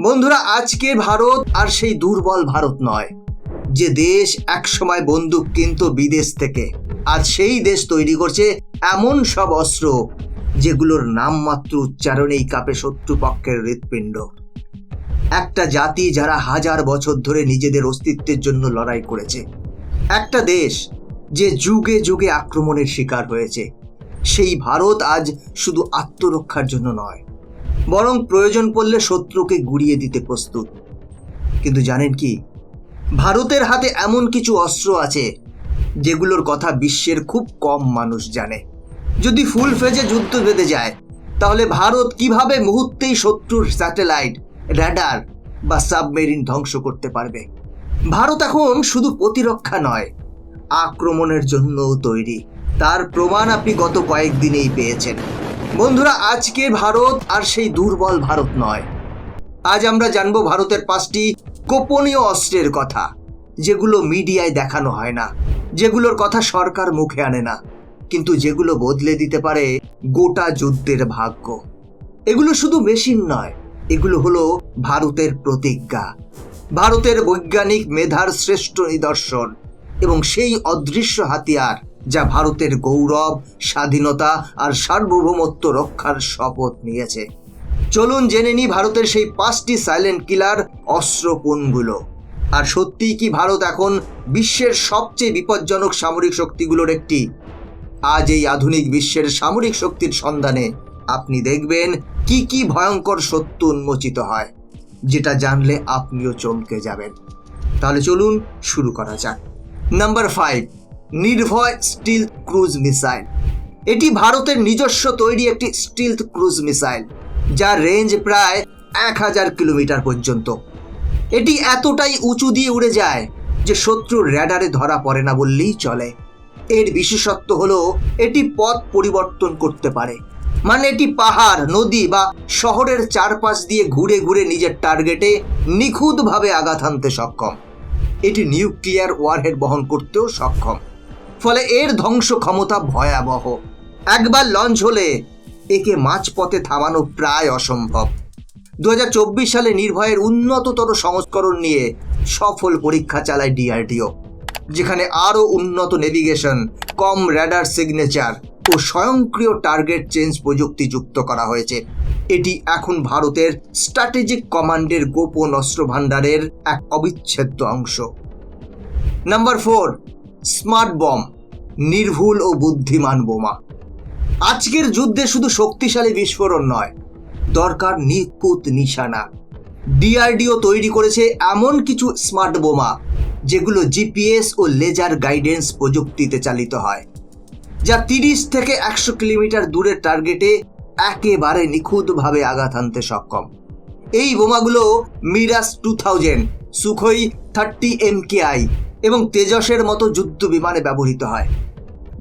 বন্ধুরা, আজকে ভারত আর সেই দুর্বল ভারত নয়, যে দেশ একসময় বন্দুক কিনত বিদেশ থেকে। আজ সেই দেশ তৈরি করছে এমন সব অস্ত্র, যেগুলোর নামমাত্র উচ্চারণেই কাপে শত্রুপক্ষের হৃৎপিণ্ড। একটা জাতি যারা হাজার বছর ধরে নিজেদের অস্তিত্বের জন্য লড়াই করেছে। একটা দেশ যে যুগে যুগে আক্রমণের শিকার হয়েছে। সেই ভারত আজ শুধু আত্মরক্ষার জন্য নয় বরং প্রয়োজন পড়লে শত্রুকে গুড়িয়ে দিতে প্রস্তুত। কিন্তু জানেন কি? ভারতের হাতে এমন কিছু অস্ত্র আছে, যেগুলোর কথা বিশ্বের খুব কম মানুষ জানে। যদি ফুল ফেজে যুদ্ধ বেঁধে যায়, তাহলে ভারত কীভাবে মুহূর্তেই শত্রুর স্যাটেলাইট, র্যাডার বা সাবমেরিন ধ্বংস করতে পারবে? ভারত এখন শুধু প্রতিরক্ষা নয়, আক্রমণের জন্যও তৈরি। তার প্রমাণ আপনি গত কয়েকদিনেই পেয়েছেন। বন্ধুরা, আজকে ভারত আর সেই দুর্বল ভারত নয়। আজ আমরা জানব ভারতের পাঁচটি গোপনীয় অস্ত্রের কথা, যেগুলো মিডিয়ায় দেখানো হয় না, যেগুলোর কথা সরকার মুখে আনে না, কিন্তু যেগুলো বদলে দিতে পারে গোটা যুদ্ধের ভাগ্য। এগুলো শুধু মেশিন নয়, এগুলো হলো ভারতের প্রতিজ্ঞা। ভারতের বৈজ্ঞানিক মেধার শ্রেষ্ঠ নিদর্শন এবং সেই অদৃশ্য হাতিয়ার যা ভারতের গৌরব, স্বাধীনতা আর সার্বভৌমত্ব রক্ষার শপথ নিয়েছে। চলুন জেনে নিই ভারতের সেই পাঁচটি সাইলেন্ট কিলার অস্ত্র কোনগুলো। আর সত্যিই কি ভারত এখন বিশ্বের সবচেয়ে বিপজ্জনক সামরিক শক্তিগুলোর একটি? আজ এই আধুনিক বিশ্বের সামরিক শক্তির সন্ধানে আপনি দেখবেন কি কি ভয়ঙ্কর সত্য উন্মোচিত হয়, যেটা জানলে আপনিও চমকে যাবেন। তাহলে চলুন শুরু করা যাক। Number five Nirbhay still cruise missile. এটি ভারতের নিজস্ব তৈরি একটি স্টিল ক্রুজ মিসাইল, যার রেঞ্জ প্রায় এক হাজার কিলোমিটার পর্যন্ত। এটি এতটাই উঁচু দিয়ে উড়ে যায় যে শত্রুর র্যাডারে ধরা পড়ে না বললেই চলে। এর বিশেষত্ব হলো, এটি পথ পরিবর্তন করতে পারে। মানে এটি পাহাড়, নদী বা শহরের চারপাশ দিয়ে ঘুরে ঘুরে নিজের টার্গেটে নিখুঁতভাবে আঘাত হানতে সক্ষম। এটি নিউক্লিয়ার ওয়ারহেড বহন করতেও সক্ষম। ফলে এর ধ্বংস ক্ষমতা ভয়াবহ। একবার লঞ্চ হলে একে মাঝপথে থামানো প্রায় অসম্ভব। দু হাজার চব্বিশ সালে নির্ভয়ের উন্নততর সংস্করণ নিয়ে সফল পরীক্ষা চালায় ডিআরডিও, যেখানে আরও উন্নত নেভিগেশন, কম র্যাডার সিগনেচার ও স্বয়ংক্রিয় টার্গেট চেঞ্জ প্রযুক্তি যুক্ত করা হয়েছে। এটি এখন ভারতের স্ট্র্যাটেজিক কমান্ডের গোপন অস্ত্র ভাণ্ডারের এক অবিচ্ছেদ্য অংশ। নাম্বার ফোর স্মার্ট বম, নির্ভুল ও বুদ্ধিমান বোমা। আজকের যুদ্ধে শুধু শক্তিশালী বিস্ফোরণ নয়, দরকার নিখুঁত নিশানা। ডিআরডিও তৈরি করেছে এমন কিছু স্মার্ট বোমা, যেগুলো জিপিএস ও লেজার গাইডেন্স প্রযুক্তিতে চালিত হয়, যা তিরিশ থেকে একশো কিলোমিটার দূরের টার্গেটে একেবারে নিখুঁতভাবে আঘাত হানতে সক্ষম। এই বোমাগুলো Mirage two thousand, Sukhoi thirty MKI এবং তেজসের মতো যুদ্ধ বিমানে ব্যবহৃত হয়।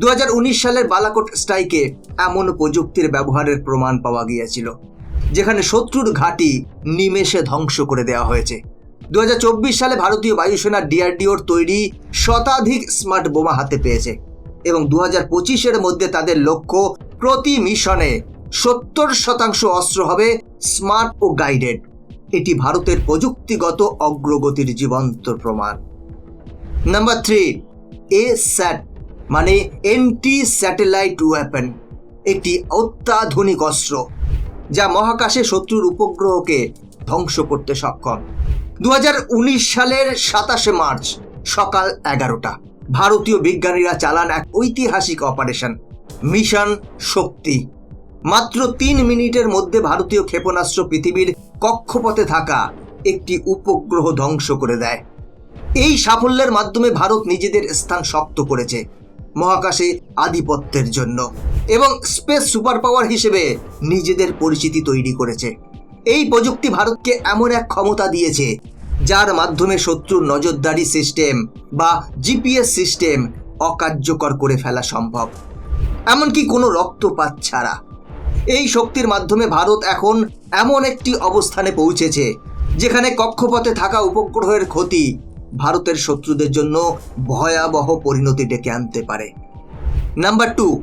দু হাজার উনিশ সালের বালাকোট স্ট্রাইকে এমন প্রযুক্তির ব্যবহারের প্রমাণ পাওয়া গিয়েছিল, যেখানে শত্রুর ঘাঁটি নিমেষে ধ্বংস করে দেওয়া হয়েছে। দু হাজার চব্বিশ সালে ভারতীয় বায়ুসেনা ডিআরডিওর তৈরি শতাধিক স্মার্ট বোমা হাতে পেয়েছে এবং দু হাজার মধ্যে তাদের লক্ষ্য প্রতি মিশনে সত্তর শতাংশ অস্ত্র হবে স্মার্ট ও গাইডেড। এটি ভারতের প্রযুক্তিগত অগ্রগতির জীবন্ত প্রমাণ। নাম্বার থ্রি এ স্যাট মানে এন্টি স্যাটেলাইট ওয়েপন একটি অত্যাধুনিক অস্ত্র, যা মহাকাশে শত্রুর উপগ্রহকে ধ্বংস করতে সক্ষম। দু হাজার উনিশ সালের সাতাশে মার্চ, সকাল এগারোটা, ভারতীয় বিজ্ঞানীরা চালান এক ঐতিহাসিক অপারেশন, মিশন শক্তি। মাত্র তিন মিনিটের মধ্যে ভারতীয় ক্ষেপণাস্ত্র পৃথিবীর কক্ষপথে থাকা একটি উপগ্রহ ধ্বংস করে দেয়। এই সাফল্যের মাধ্যমে ভারত নিজেদের স্থান শক্ত করেছে মহাকাশে আধিপত্যের জন্য এবং স্পেস সুপার পাওয়ার হিসেবে নিজেদের পরিচিতি তৈরি করেছে। এই প্রযুক্তি ভারতকে এমন এক ক্ষমতা দিয়েছে যার মাধ্যমে শত্রুর নজরদারি সিস্টেম বা জিপিএস সিস্টেম অকার্যকর করে ফেলা সম্ভব। এমনকি কোনো রক্তপাত ছাড়া। এই শক্তির মাধ্যমে ভারত এখন এমন একটি অবস্থানে পৌঁছেছে যেখানে কক্ষপথে থাকা উপগ্রহের ক্ষতি ভারতের শত্রুদের জন্য ভয়াবহ পরিণতি ডেকে আনতে পারে। Number two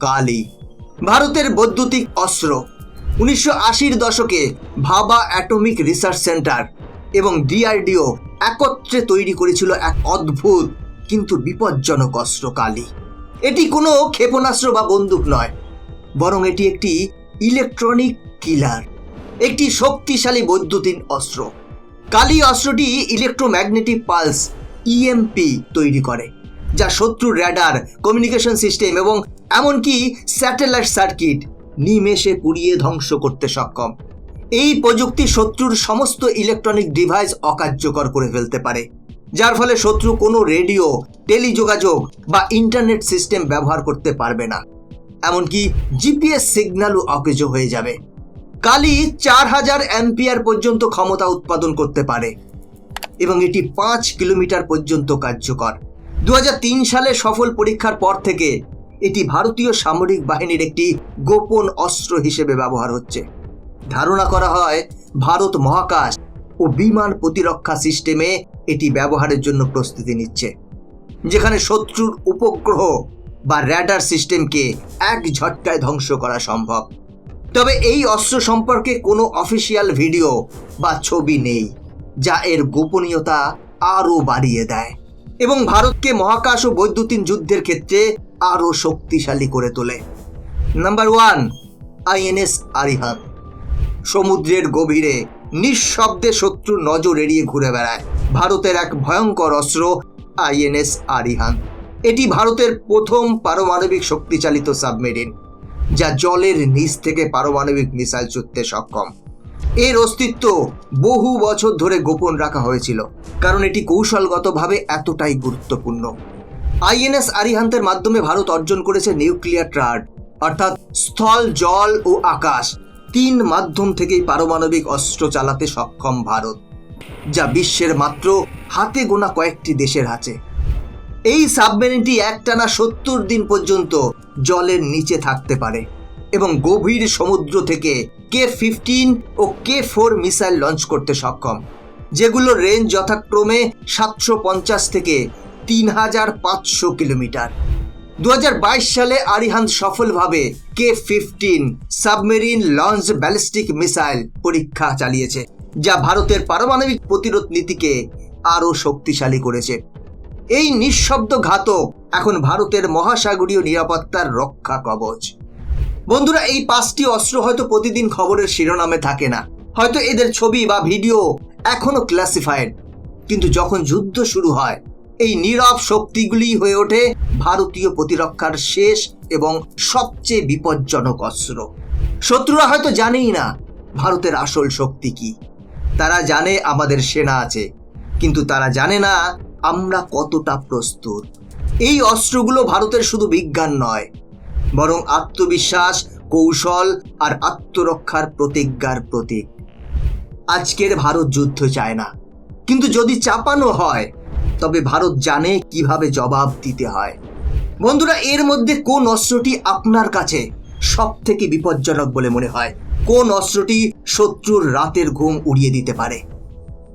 Kali. ভারতের বৈদ্যুতিক অস্ত্র। উনিশশো আশির দশকে ভাবা অ্যাটমিক রিসার্চ সেন্টার এবং ডিআরডিও একত্রে তৈরি করেছিল এক অদ্ভুত কিন্তু বিপজ্জনক অস্ত্র কালি। এটি কোনো ক্ষেপণাস্ত্র বা বন্দুক নয়, বরং এটি একটি ইলেকট্রনিক কিলার, একটি শক্তিশালী বৈদ্যুতিন অস্ত্র। কালি অস্ত্রটি ইলেকট্রোম্যাগনেটিক পালস ইএমপি তৈরি করে, যা শত্রুর র্যাডার কমিউনিকেশন সিস্টেম এবং এমনকি স্যাটেলাইট সার্কিট নিমেষে পুড়িয়ে ধ্বংস করতে সক্ষম। এই প্রযুক্তি শত্রুর সমস্ত ইলেকট্রনিক ডিভাইস অকার্যকর করে ফেলতে পারে, যার ফলে শত্রু কোনো রেডিও টেলিযোগাযোগ বা ইন্টারনেট সিস্টেম ব্যবহার করতে পারবে না। এমনকি জিপিএস সিগন্যালও অকেজ হয়ে যাবে। কালি চার হাজার অ্যাম্পিয়ার পর্যন্ত ক্ষমতা উৎপাদন করতে পারে। এবং এটি পাঁচ কিলোমিটার পর্যন্ত কার্যকর। দু হাজার তিন সালে সফল পরীক্ষার পর থেকে এটি ভারতীয় সামরিক বাহিনীর একটি গোপন অস্ত্র হিসেবে ব্যবহার হচ্ছে। ধারণা করা হয়, ভারত মহাকাশ ও বিমান প্রতিরক্ষা সিস্টেমে এটি ব্যবহারের জন্য প্রস্তুতি নিচ্ছে, যেখানে শত্রুর উপগ্রহ বা র্যাডার সিস্টেমকে এক ঝটকায় ধ্বংস করা সম্ভব। তবে এই অস্ত্র সম্পর্কে কোনো অফিসিয়াল ভিডিও বা ছবি নেই, যা এর গোপনীয়তা আরও বাড়িয়ে দেয় এবং ভারতকে মহাকাশ ও বৈদ্যুতিন যুদ্ধের ক্ষেত্রে আরও শক্তিশালী করে তোলে। নাম্বার ওয়ান আইএনএস আরিহান সমুদ্রের গভীরে নিঃশব্দে শত্রুর নজর এড়িয়ে ঘুরে বেড়ায় ভারতের এক ভয়ঙ্কর অস্ত্র আইএনএস আরিহান। এটি ভারতের প্রথম পারমাণবিক শক্তিচালিত সাবমেরিন। যা জলের নিচ থেকে পারমাণবিক মিসাইল ছুটতে সক্ষম। এর অস্তিত্ব বহু বছর ধরে গোপন রাখা হয়েছিল, কারণ এটি কৌশলগতভাবে এতটাই গুরুত্বপূর্ণ। আইএনএস আরিহান্তের মাধ্যমে ভারত অর্জন করেছে নিউক্লিয়ার ট্রাড, অর্থাৎ স্থল, জল ও আকাশ, তিন মাধ্যম থেকেই পারমাণবিক অস্ত্র চালাতে সক্ষম ভারত, যা বিশ্বের মাত্র হাতে গোনা কয়েকটি দেশের আছে এই সাবমেরিনটি একটানা সত্তর দিন পর্যন্ত জলের নিচে থাকতে পারে এবং গভীর সমুদ্র থেকে কে ফিফটিন ও কে ফোর মিসাইল লঞ্চ করতে সক্ষম যেগুলোর রেঞ্জ যথাক্রমে সাতশো পঞ্চাশ থেকে তিন হাজার পাঁচশো কিলোমিটার। দু হাজার বাইশ সালে আরিহান সফলভাবে K fifteen submarine launch ballistic missile পরীক্ষা চালিয়েছে, যা ভারতের পারমাণবিক প্রতিরোধ নীতিকে আরও শক্তিশালী করেছে। এই নিঃশব্দ ঘাতক এখন ভারতের মহাসাগরীয় নিরাপত্তার রক্ষা কবচ। বন্ধুরা, এই পাঁচটি অস্ত্র হয়তো প্রতিদিন খবরের শিরোনামে থাকে না। হয়তো এদের ছবি বা ভিডিও এখনও ক্লাসিফাইড কিন্তু যখন যুদ্ধ শুরু হয়, এই নীরব শক্তিগুলি হয়ে ওঠে ভারতীয় প্রতিরক্ষার শেষ এবং সবচেয়ে বিপজ্জনক অস্ত্র। শত্রুরা হয়তো জানেই না ভারতের আসল শক্তি কি। তারা জানে আমাদের সেনা আছে, কিন্তু তারা জানে না আমরা কতটা প্রস্তুত? এই অস্ত্রগুলো ভারতের শুধু বিজ্ঞান নয়, বরং আত্মবিশ্বাস, কৌশল আর আত্মরক্ষার প্রতিজ্ঞার প্রতীক। আজকের ভারত যুদ্ধ চায় না, কিন্তু যদি চাপানো হয়, তবে ভারত জানে কীভাবে জবাব দিতে হয়। বন্ধুরা, এর মধ্যে কোন অস্ত্রটি আপনার কাছে সব থেকে বিপজ্জনক বলে মনে হয়? কোন অস্ত্রটি শত্রুর রাতের ঘুম উড়িয়ে দিতে পারে?